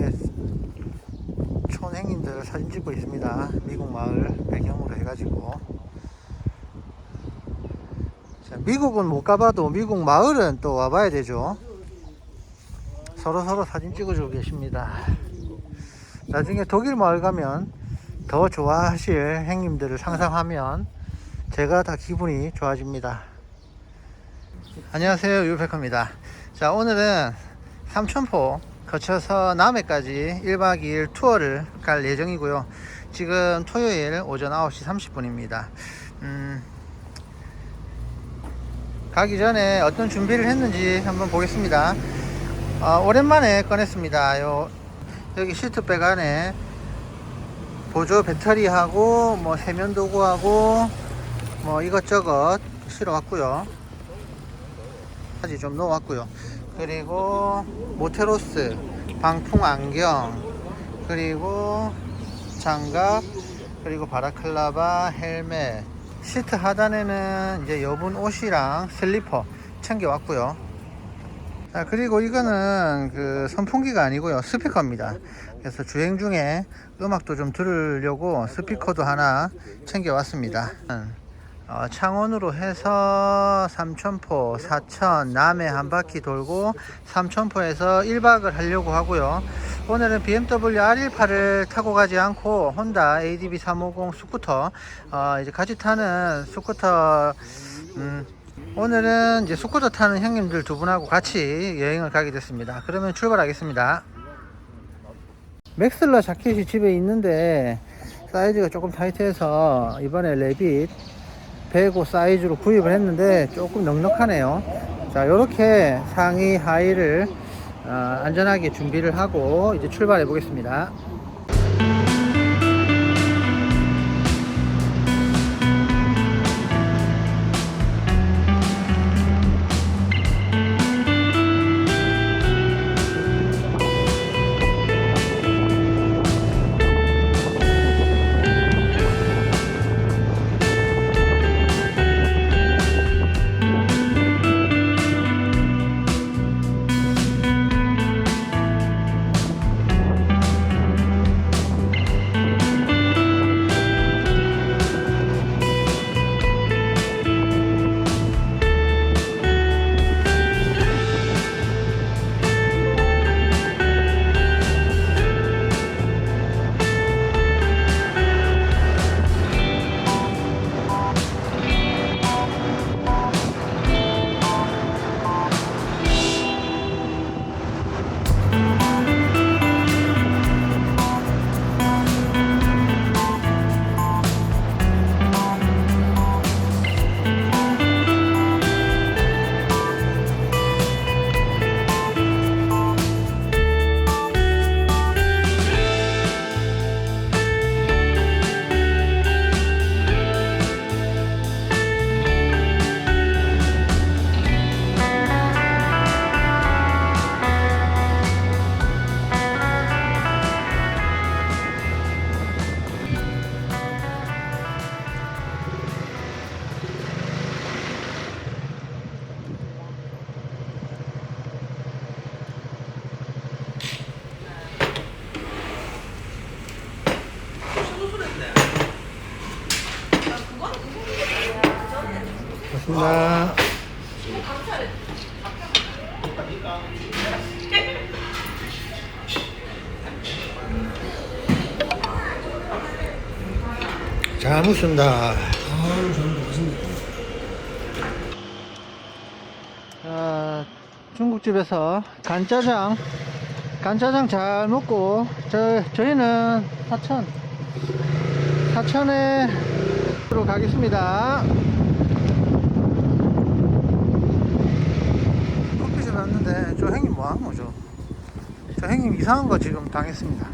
여기 촌행인들 사진 찍고 있습니다. 미국 마을 배경으로 해가지고. 자, 미국은 못 가봐도 미국 마을은 또 와봐야 되죠. 서로 서로 사진 찍어주고 계십니다. 나중에 독일 마을 가면 더 좋아하실 행님들을 상상하면 제가 다 기분이 좋아집니다. 안녕하세요 유백호입니다. 자 오늘은 삼천포 거쳐서 남해까지 1박 2일 투어를 갈 예정이고요. 지금 토요일 오전 9시 30분입니다. 음, 가기 전에 어떤 준비를 했는지 한번 보겠습니다. 어, 오랜만에 꺼냈습니다. 요, 여기 시트백 안에 보조 배터리하고 뭐 세면 도구하고 뭐 이것저것 실어왔고요. 까지 좀 넣어왔고요. 그리고 모테로스, 방풍 안경, 그리고 장갑, 그리고 바라클라바, 헬멧. 시트 하단에는 이제 여분 옷이랑 슬리퍼 챙겨왔고요. 자, 그리고 이거는 그 선풍기가 아니고요. 스피커입니다. 그래서 주행 중에 음악도 좀 들으려고 스피커도 하나 챙겨왔습니다. 어, 창원으로 해서 삼천포, 사천, 남해 한 바퀴 돌고 삼천포에서 1박을 하려고 하고요. 오늘은 BMW R18을 타고 가지 않고 혼다 ADB 350 스쿠터 어, 이제 같이 타는 스쿠터 음, 오늘은 이제 스쿠터 타는 형님들 두 분하고 같이 여행을 가게 됐습니다. 그러면 출발하겠습니다. 맥슬러 자켓이 집에 있는데 사이즈가 조금 타이트해서 이번에 레빗 105 사이즈로 구입을 했는데 조금 넉넉하네요. 자, 이렇게 상의 하의를 어, 안전하게 준비를 하고 이제 출발해 보겠습니다. 좋습니다. 잘 묻습니다. 자, 중국집에서 간짜장, 간짜장 잘 먹고, 저, 저희는 사천, 사천에 로 가겠습니다. 커피숍에 왔는데, 저 형님 뭐 하는 거죠? 저 형님 이상한 거 지금 당했습니다.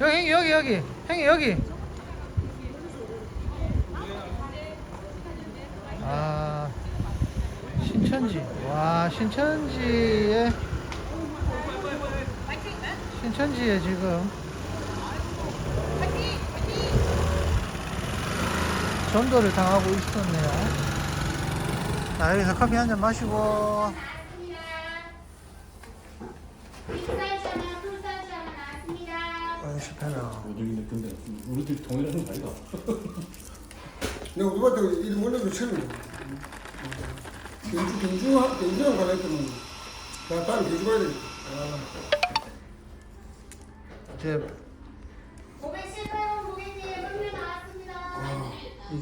여기, 여기, 여기, 형님, 여기. 아, 신천지. 와, 신천지에, 신천지에 지금 전도를 당하고 있었네요. 자, 여기서 커피 한 잔 마시고. 아, 근데 우리 둘 동일한 거 아이가? 내가 우리한테 이름 올려도 처음이야. 경주, 경주, 경주랑 가려 했더니, 나 다음에 경주 가야 되겠다. 이제 518번 고객님, 분류 나왔습니다.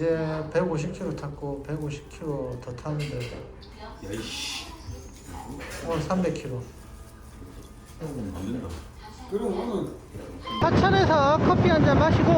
이제 150km 탔고 150km 더 타는데 야이씨. 오늘 300km. 안 된다. 그럼 오늘 하천에서 커피 한 잔 마시고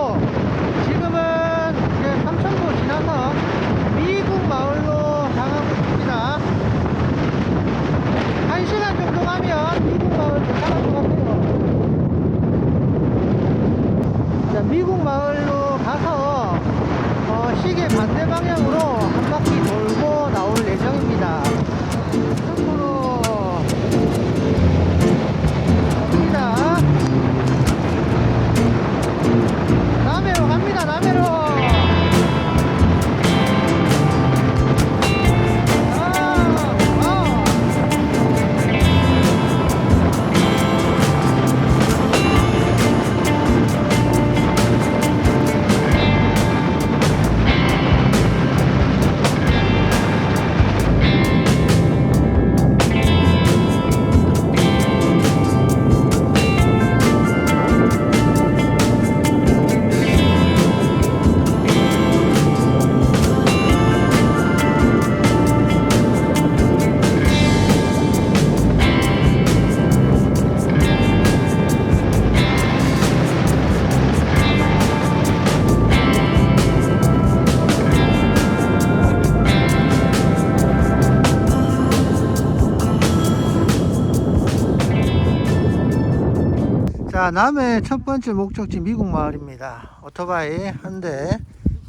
남해 첫 번째 목적지 미국 마을입니다. 오토바이 한 대,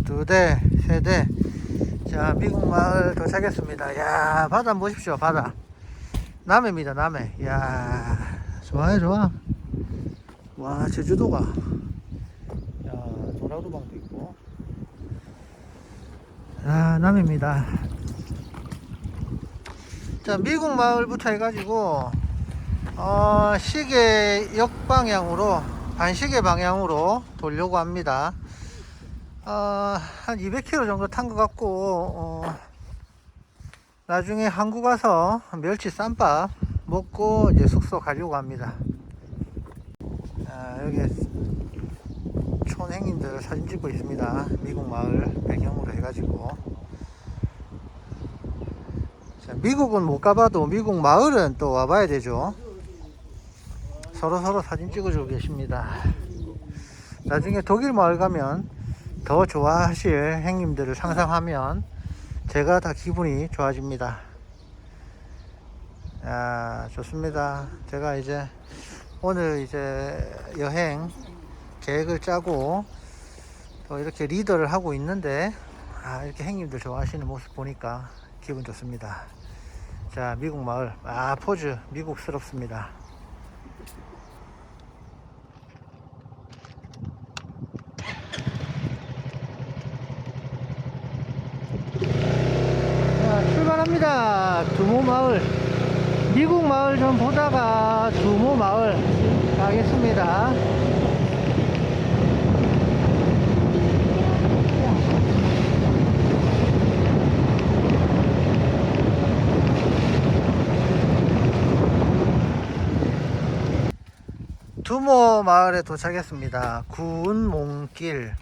두 대, 세 대. 자, 미국 마을 도착했습니다. 야, 바다 보십시오, 바다. 남해입니다, 남해. 야, 좋아요, 좋아. 와, 제주도가. 야, 도라도방도 있고. 아, 남해입니다. 자, 미국 마을부터 해가지고, 어, 시계 역방향으로 반시계 방향으로 돌려고 합니다. 어, 한 200km 정도 탄 것 같고 어, 나중에 한국 가서 멸치 쌈밥 먹고 이제 숙소 가려고 합니다. 아, 여기 촌행인들 사진 찍고 있습니다. 미국 마을 배경으로 해가지고. 자, 미국은 못 가봐도 미국 마을은 또 와봐야 되죠. 서로 서로 사진 찍어주고 계십니다. 나중에 독일 마을 가면 더 좋아하실 행님들을 상상하면 제가 다 기분이 좋아집니다. 아, 좋습니다. 제가 이제 오늘 이제 여행 계획을 짜고 또 이렇게 리더를 하고 있는데 아, 이렇게 행님들 좋아하시는 모습 보니까 기분 좋습니다. 자, 미국 마을. 아, 포즈 미국스럽습니다. 자, 출발합니다. 두모 마을. 미국 마을 좀 보다가 두모 마을 가겠습니다. 두모 마을에 도착했습니다. 구운몽길.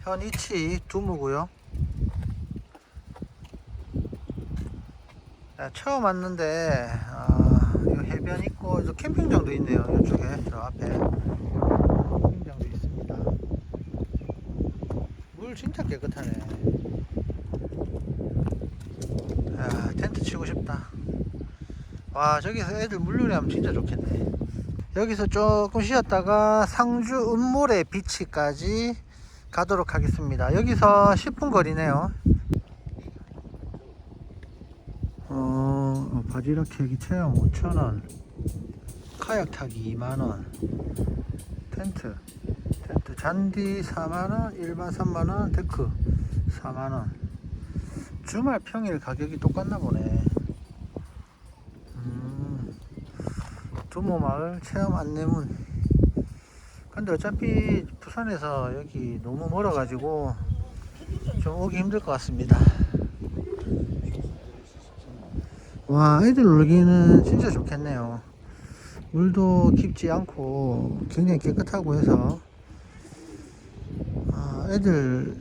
현 위치 두모고요. 자, 처음 왔는데 아, 이 해변 있고 저 캠핑장도 있네요. 이쪽에 저 앞에 캠핑장도 있습니다. 물 진짜 깨끗하네. 아, 텐트 치고 싶다. 와 저기서 애들 물놀이 하면 진짜 좋겠네. 여기서 조금 쉬었다가 상주 은모래 비치까지 가도록 하겠습니다. 여기서 10분 거리네요. 어, 바지락 캐기 체험 5,000원. 카약 타기 2만원. 텐트. 텐트. 잔디 4만원, 일반 3만원, 데크 4만원. 주말 평일 가격이 똑같나 보네. 음, 두모마을 체험 안내문 근데 어차피 부산에서 여기 너무 멀어 가지고 좀 오기 힘들 것 같습니다 와 애들 놀기는 진짜 좋겠네요 물도 깊지 않고 굉장히 깨끗하고 해서 아, 애들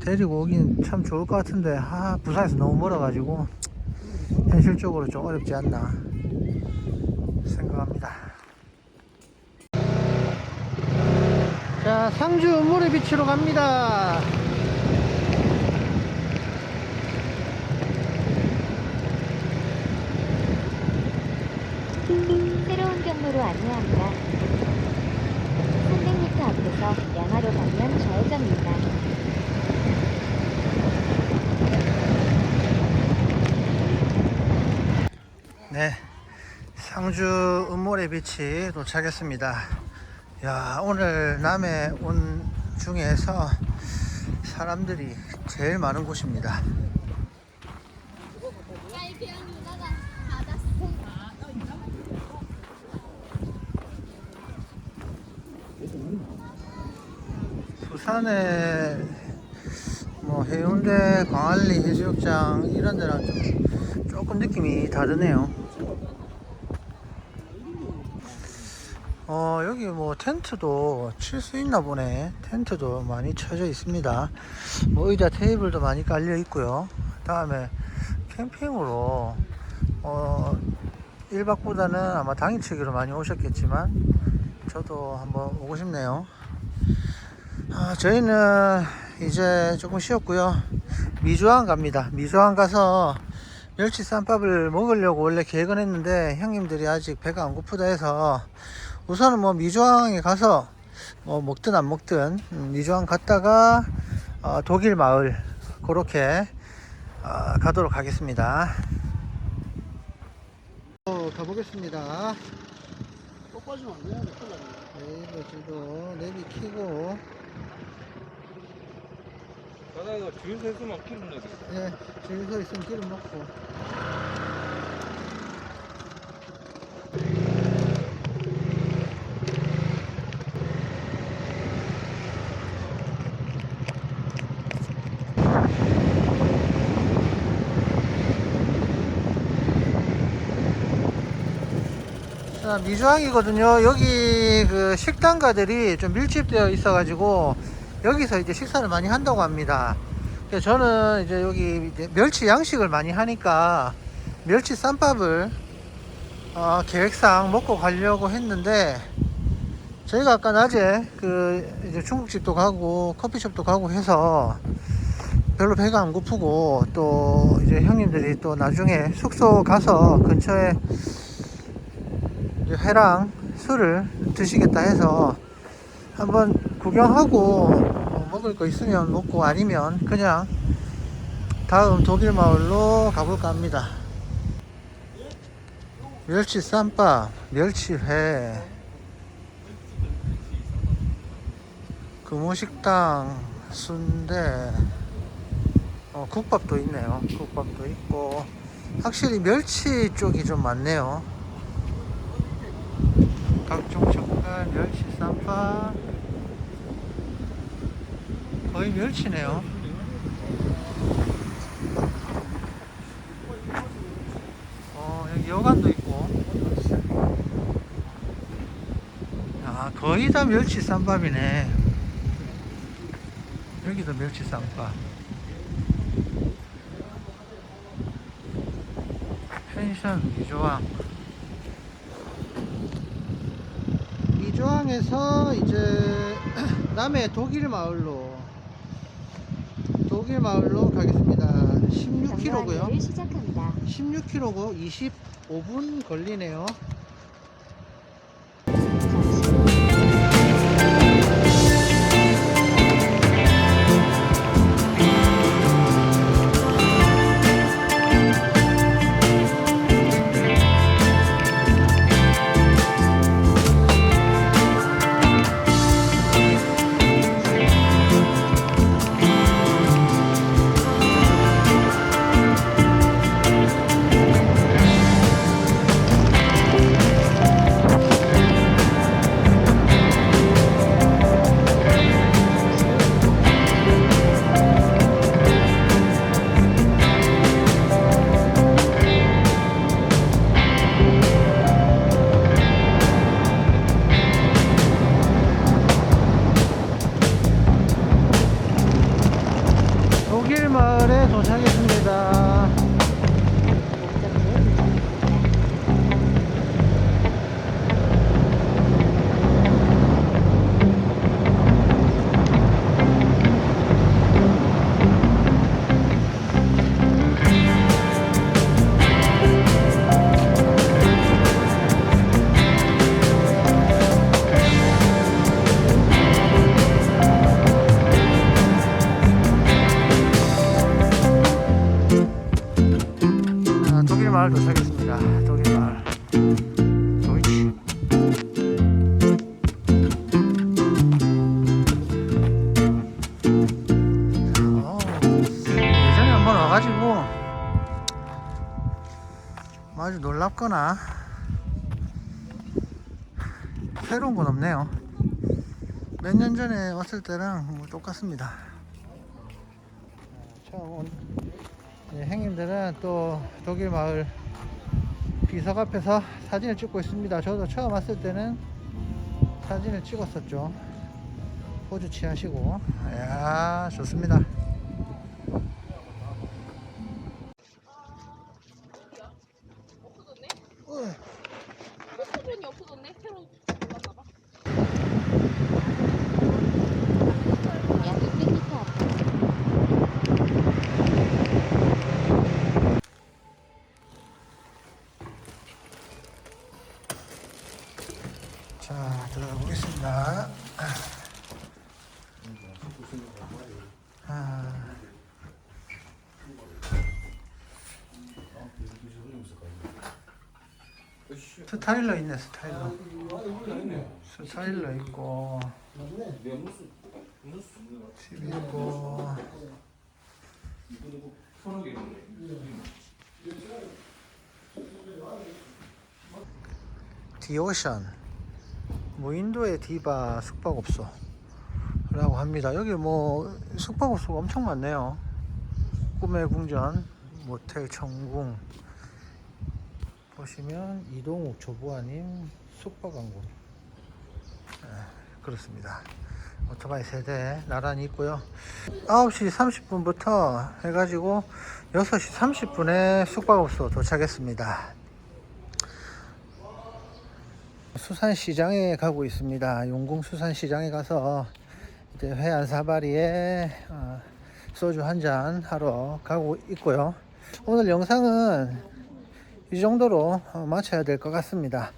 데리고 오긴 참 좋을 것 같은데 아, 부산에서 너무 멀어가지고 현실적으로 좀 어렵지 않나 생각합니다. 자, 상주 모래 비치로 갑니다. 경로로 안내합니다. 300m 앞에서 양화로 가면 좌회전입니다. 네, 상주 은모래 비치 도착했습니다. 야, 오늘 남해 온 중에서 사람들이 제일 많은 곳입니다. 부산에 뭐 해운대, 광안리 해수욕장 이런 데랑 좀 조금 느낌이 다르네요. 어, 여기 뭐 텐트도 칠 수 있나 보네. 텐트도 많이 쳐져 있습니다. 뭐 의자 테이블도 많이 깔려 있고요. 다음에 캠핑으로 어, 1박보다는 아마 당일치기로 많이 오셨겠지만 저도 한번 오고 싶네요. 아, 저희는 이제 조금 쉬었고요. 미주항 갑니다. 미주항 가서 멸치 쌈밥을 먹으려고 원래 계획은 했는데 형님들이 아직 배가 안 고프다 해서 우선은 뭐 미주항에 가서 뭐 먹든 안 먹든 음, 미주항 갔다가 어, 독일 마을 그렇게 어, 가도록 하겠습니다. 어, 가보겠습니다. 꼭 빠지면 안 돼. 큰일 나네. 네이버 지도 내비 키고 바다가 줄 서서만 기름 넣어. 예, 줄서 있으면 기름 넣고. 자, 미주항이거든요. 여기 그 식당가들이 좀 밀집되어 있어가지고 여기서 이제 식사를 많이 한다고 합니다. 저는 이제 여기 이제 멸치 양식을 많이 하니까 멸치 쌈밥을 어, 계획상 먹고 가려고 했는데 저희가 아까 낮에 그 이제 중국집도 가고 커피숍도 가고 해서 별로 배가 안 고프고 또 이제 형님들이 또 나중에 숙소 가서 근처에 회랑 술을 드시겠다 해서 한번 구경하고 어, 먹을 거 있으면 먹고 아니면 그냥 다음 독일 마을로 가볼까 합니다. 멸치 쌈밥, 멸치회, 금호식당, 순대, 어, 국밥도 있네요. 국밥도 있고 확실히 멸치 쪽이 좀 많네요. 각종 젓갈, 멸치 쌈밥 거의 멸치네요. 어, 여기 여관도 있고. 아, 거의 다 멸치 쌈밥이네. 여기도 멸치 쌈밥. 펜션 미조항. 미조항에서 이제 남해 독일 마을로 독일 마을로 가겠습니다. 16km고요. 정거안내를 시작합니다. 16km고 25분 걸리네요. 뭐 아주 놀랍거나 새로운 건 없네요. 몇 년 전에 왔을 때랑 뭐 똑같습니다. 처음 온 네, 행님들은 또 독일 마을 비석 앞에서 사진을 찍고 있습니다. 저도 처음 왔을 때는 사진을 찍었었죠. 포즈 취하시고, 이야, 좋습니다. 표정이 없어졌네. 새로 올랐나 봐. 약 200m 앞 자, 들어가 보겠습니다. 아. 스타일러 있네, 스타일러. 스타일러 있고, TV 있고, 디오션. 무인도의 디바 숙박업소 라고 합니다. 여기 뭐 숙박업소가 엄청 많네요. 꿈의 궁전, 모텔 청궁 보시면 이동욱 조부아님 숙박왕국 네, 그렇습니다. 오토바이 세대 나란히 있고요. 9시 30분부터 해가지고 6시 30분에 숙박업소 도착했습니다. 수산시장에 가고 있습니다. 용궁 수산시장에 가서 이제 회안 사바리에 어, 소주 한 잔 하러 가고 있고요. 오늘 영상은 이 정도로 어, 마쳐야 될 것 같습니다.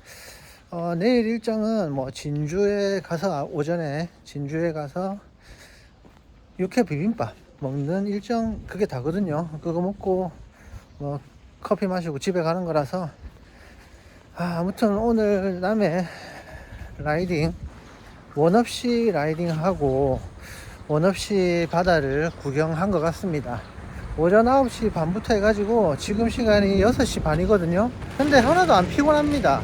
어, 내일 일정은 뭐 진주에 가서 오전에 진주에 가서 육회 비빔밥 먹는 일정 그게 다거든요. 그거 먹고 뭐 커피 마시고 집에 가는 거라서 아, 아무튼 오늘 남해 라이딩 원 없이 라이딩하고 원 없이 바다를 구경한 것 같습니다. 오전 9시 반부터 해가지고 지금 시간이 6시 반이거든요. 근데 하나도 안 피곤합니다.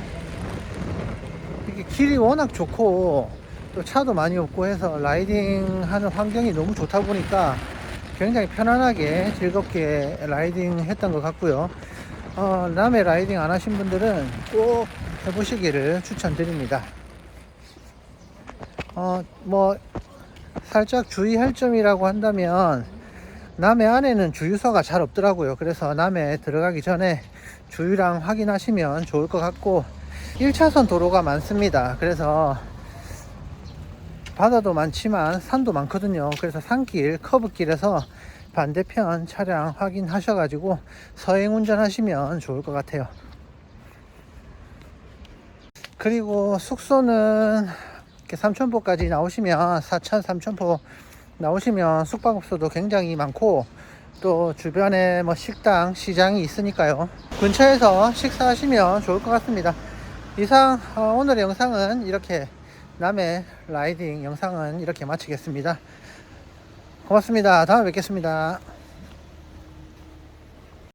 이게 길이 워낙 좋고 또 차도 많이 없고 해서 라이딩 하는 환경이 너무 좋다 보니까 굉장히 편안하게 즐겁게 라이딩 했던 것 같고요. 어, 남해 라이딩 안 하신 분들은 꼭 해보시기를 추천드립니다. 어, 뭐, 살짝 주의할 점이라고 한다면, 남해 안에는 주유소가 잘 없더라고요. 그래서 남해 들어가기 전에 주유랑 확인하시면 좋을 것 같고, 1차선 도로가 많습니다. 그래서 바다도 많지만 산도 많거든요. 그래서 산길, 커브길에서 반대편 차량 확인하셔 가지고 서행 운전하시면 좋을 것 같아요. 그리고 숙소는 삼천포까지 나오시면 사천 삼천포 나오시면 숙박업소도 굉장히 많고 또 주변에 뭐 식당 시장이 있으니까요. 근처에서 식사하시면 좋을 것 같습니다. 이상 어, 오늘의 영상은 이렇게 남해 라이딩 영상은 이렇게 마치겠습니다. 고맙습니다. 다음에 뵙겠습니다